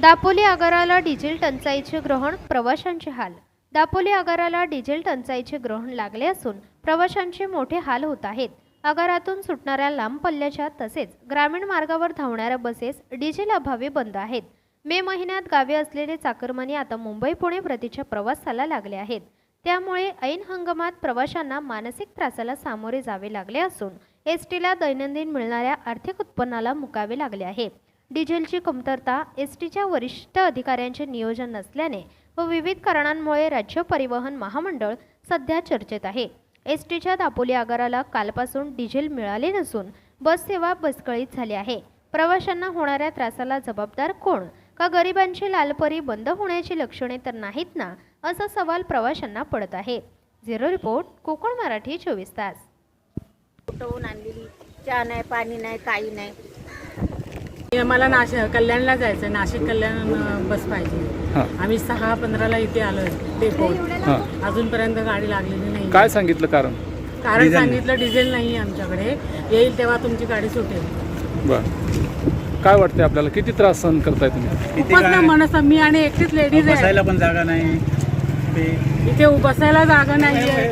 Dapoli आगाराला diesel टंचाईचे ग्रहण प्रवाशांचे हाल. दापोली आगाराला डिझेल टंचाईचे ग्रहण लागले असून प्रवाशांचे मोठे हाल होत आहेत. आगारातून सुटणाऱ्या लांब पल्ल्याच्या तसेच ग्रामीण मार्गावर धावणाऱ्या बसेस डिझेल अभावी बंद आहेत. मे महिन्यात गावी असलेले चाकरमानी आता मुंबई पुणे प्रतीच्या प्रवासाला लागले आहेत. त्यामुळे ऐन हंगामात प्रवाशांना मानसिक त्रासाला सामोरे जावे लागले असून एस टीला दैनंदिन मिळणाऱ्या आर्थिक उत्पन्नाला मुकावे लागले आहे डिझेलची कमतरता एस टीच्या वरिष्ठ अधिकाऱ्यांचे नियोजन नसल्याने व विविध कारणांमुळे राज्य परिवहन महामंडळ सध्या चर्चेत आहे. एस टीच्या दापोली आगाराला कालपासून डिझेल मिळाले नसून बस सेवा बसकळीत झाली आहे. प्रवाशांना होणाऱ्या त्रासाला जबाबदार कोण? का गरिबांची लालपरी बंद होण्याची लक्षणे तर नाहीत ना? असा सवाल प्रवाशांना पडत आहे. झिरो रिपोर्ट कोकण मराठी चोवीस तास. कुठवून आणलेली. चहा नाही पाणी नाही काही नाही. मला नाशिक कल्याणला जायचं नाशिक कल्याण बस पाहिजे. हां. आम्ही सहा पंधराला इथे आलोय. डेपोत हां. अजूनपर्यंत गाडी लागलेली नाही काय सांगितलं कारण? कारण सांगितलं डिझेल नाही आमच्याकडे. येईल तेव्हा तुमची गाडी सुटेल. बर. काय वाटतंय आपल्याला? किती त्रास सहन करताय तुम्ही? मनस मी आणि एकटीच लेडीज आहे. बसायला पण जागा नाही. ते इथे बसायला जागा नाहीये.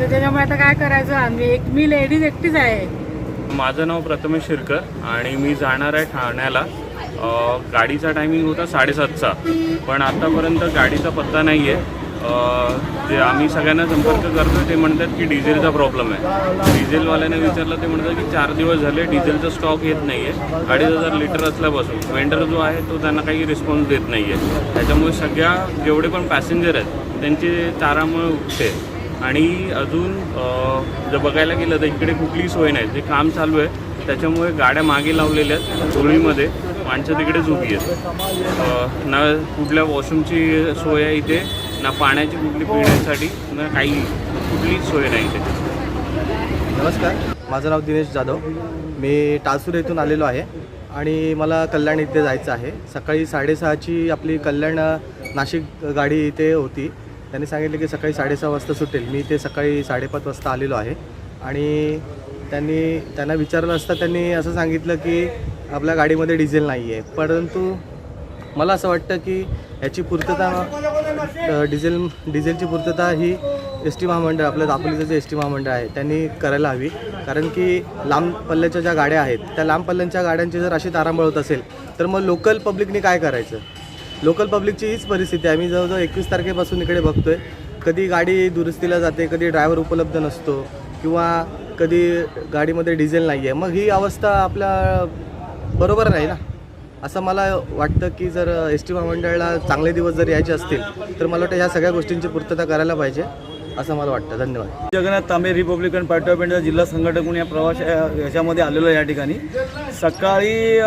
तर त्याच्यामुळे आता काय करायचं? आम्ही एक मी लेडीज एकटीच आहे. माझं नाव प्रथमेश शिरकर आणि मी जाणार आहे ठाण्याला. गाडीचा टायमिंग होता साडेसातचा. पण आतापर्यंत गाडीचा पत्ता नाही आहे जे आम्ही सगळ्यांना संपर्क करतो ते म्हणतात की डिझेलचा प्रॉब्लेम आहे. डिझेलवाल्याने विचारलं ते म्हणतात की चार दिवस झाले डिझेलचा स्टॉक येत नाही आहे अडीच हजार लिटर असल्यापासून वेंडर जो आहे तो त्यांना काही रिस्पॉन्स देत नाही आहे त्याच्यामुळे सगळ्या जेवढे पण पॅसेंजर आहेत त्यांची तारामुळे उठते. आणि अजून जर बघायला गेलं तर इकडे कुठलीही सोय नाही. जे काम चालू आहे त्याच्यामुळे गाड्या मागे लावलेल्या आहेत धुळीमध्ये. माणसं तिकडेच उभी आहेत. ना कुठल्या वॉशरूमची सोय आहे इथे ना पाण्याची कुठली पिण्यासाठी ना काही. कुठलीच सोय नाही इथे. नमस्कार. माझं नाव दिनेश जाधव. मी टासूर येथून आलेलो आहे आणि मला कल्याण इथे जायचं आहे. सकाळी साडेसहाची आपली कल्याण नाशिक गाडी इथे होती. त्यांनी सांगितलं की सकाळी साडेसहा वाजता सुटेल. मी ते सकाळी साडेपाच वाजता आलेलो आहे. आणि त्यांनी त्यांना विचारलं असता त्यांनी असं सांगितलं की आपल्या गाडीमध्ये डिझेल नाही आहे परंतु मला असं वाटतं की ह्याची पूर्तता डिझेल डिझेलची पूर्तता ही एस टी महामंडळ आपलं दापोलीचं जे एस टी महामंडळ आहे त्यांनी करायला हवी. कारण की लांब पल्ल्याच्या ज्या गाड्या आहेत त्या लांब पल्ल्यांच्या गाड्यांची जर अशी तारांबळ होत असेल तर मग लोकल पब्लिकने काय करायचं? लोकल पब्लिकची हीच परिस्थिती आहे. आम्ही जवळजवळ एकवीस तारखेपासून इकडे बघतोय. कधी गाडी दुरुस्तीला जाते कधी ड्रायव्हर उपलब्ध नसतो किंवा कधी गाडीमध्ये डिझेल नाही आहे मग ही अवस्था आपल्या बरोबर नाही ना? असं मला वाटतं की जर एस टी महामंडळाला चांगले दिवस जर यायचे असतील तर मला वाटतं ह्या सगळ्या गोष्टींची पूर्तता करायला पाहिजे असं मला वाटतं. धन्यवाद. Jagannath Tambe Republican party of India जिल्हा संघटक म्हणून या प्रवास याच्यामध्ये आलेलो आहे या ठिकाणी. सकाळी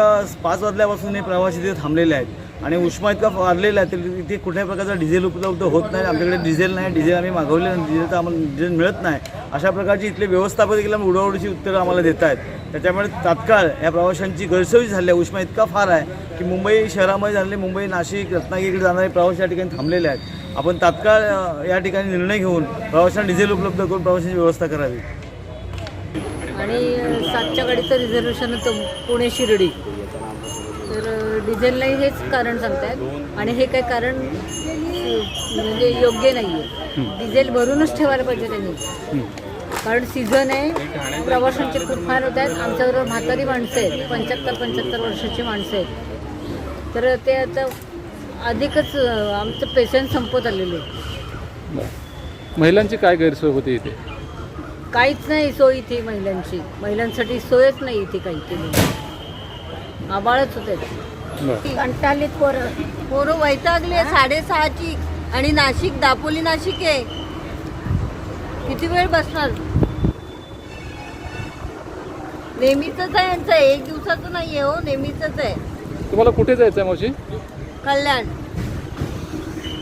पाच वाजल्यापासून हे प्रवासी तिथे थांबलेले आहेत. आणि उष्मा इतका वाढलेला आहे तर इथे कुठल्याही प्रकारचं डिझेल उपलब्ध होत नाही आमच्याकडे डिझेल नाही डिझेल आम्ही मागवले नाही डिझेल तर आम्हाला डिझेल मिळत नाही. अशा प्रकारची इथले व्यवस्थापक देखील उडावडीची उत्तरं आम्हाला देत आहेत. त्याच्यामुळे तात्काळ या प्रवाशांची गैरसोयी झाली आहे. उष्मा इतका फार आहे की मुंबई शहरामध्ये झालेले मुंबई नाशिक रत्नागिरीकडे जाणारे प्रवासी या ठिकाणी थांबलेले आहेत. आपण तात्काळ या ठिकाणी निर्णय घेऊन प्रवाशांना डिझेल उपलब्ध करून प्रवाशांची व्यवस्था करावी. आणि सातच्या गाडीचं रिझर्वेशन होतं पुणे शिर्डी. तर अ, डिझेल नाही हेच कारण सांगतायत. आणि हे काही कारण म्हणजे योग्य नाही आहे डिझेल भरूनच ठेवायला पाहिजे त्यांनी. कारण सीझन आहे प्रवाशांचे खूप फार होत आहेत. आमच्याबरोबर म्हातारी माणसं आहेत. पंच्याहत्तर पंच्याहत्तर वर्षाची माणसं आहेत. तर ते आता अधिकच आमचं पेशंट संपत आलेले महिलांची काय गैरसोय होते इथे? काहीच नाही सोय इथे महिलांची. महिलांसाठी सोयच नाही इथे काही केली आबाळच होते. बरं. कंटाळलीत पोरं. पोरं वैतागले साडेसहाची. आणि नाशिक दापोली नाशिक आहे. किती वेळ बसणार? नेहमीच आहे यांचं. एक दिवसाचं नाही आहे हो नेहमीच आहे. तुम्हाला कुठे जायचं आहे मावशी? कल्याण.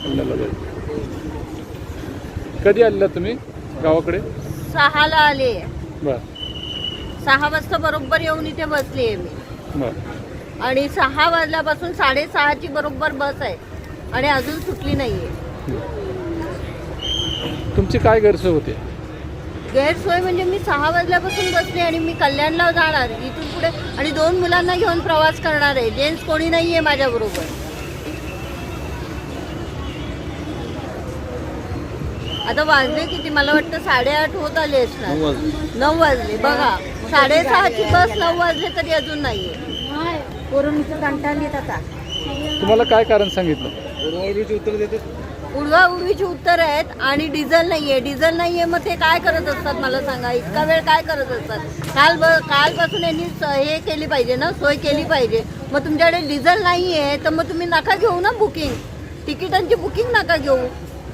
कल्याणला जायचं कधी आलेला तुम्ही गावाकडे? सहाला आले. बर. सहा वाजता बरोबर येऊन इथे बसली आहे मी. आणि सहा वाजल्यापासून साडेसहाची बरोबर बस आहे. आणि अजून सुटली नाहीये. तुमची काय गैरसोय होते? गैरसोय म्हणजे मी सहा वाजल्यापासून बसले आणि मी कल्याणला जाणार इथून पुढे आणि दोन मुलांना घेऊन प्रवास करणार आहे. जेंट्स कोणी नाही आहे माझ्याबरोबर. आता वाजले किती? मला वाटतं साडेआठ होत आले असणार. नऊ वाजले. नऊ वाजले. बघा. साडेसहाची बस नऊ वाजले तरी अजून नाहीये. तुम्हाला काय कारण सांगितलं? उडवा उडवीची उत्तर आहेत आणि डिझेल नाहीये. डिझेल नाहीये मग ते काय करत असतात मला सांगा. इतका वेळ काय करत असतात? काल ब कालपासून यांनी स- हे केली पाहिजे ना? सोय केली पाहिजे. मग तुमच्याकडे डिझेल नाहीये तर मग तुम्ही नका घेऊ ना बुकिंग. तिकिटांची बुकिंग नका घेऊ.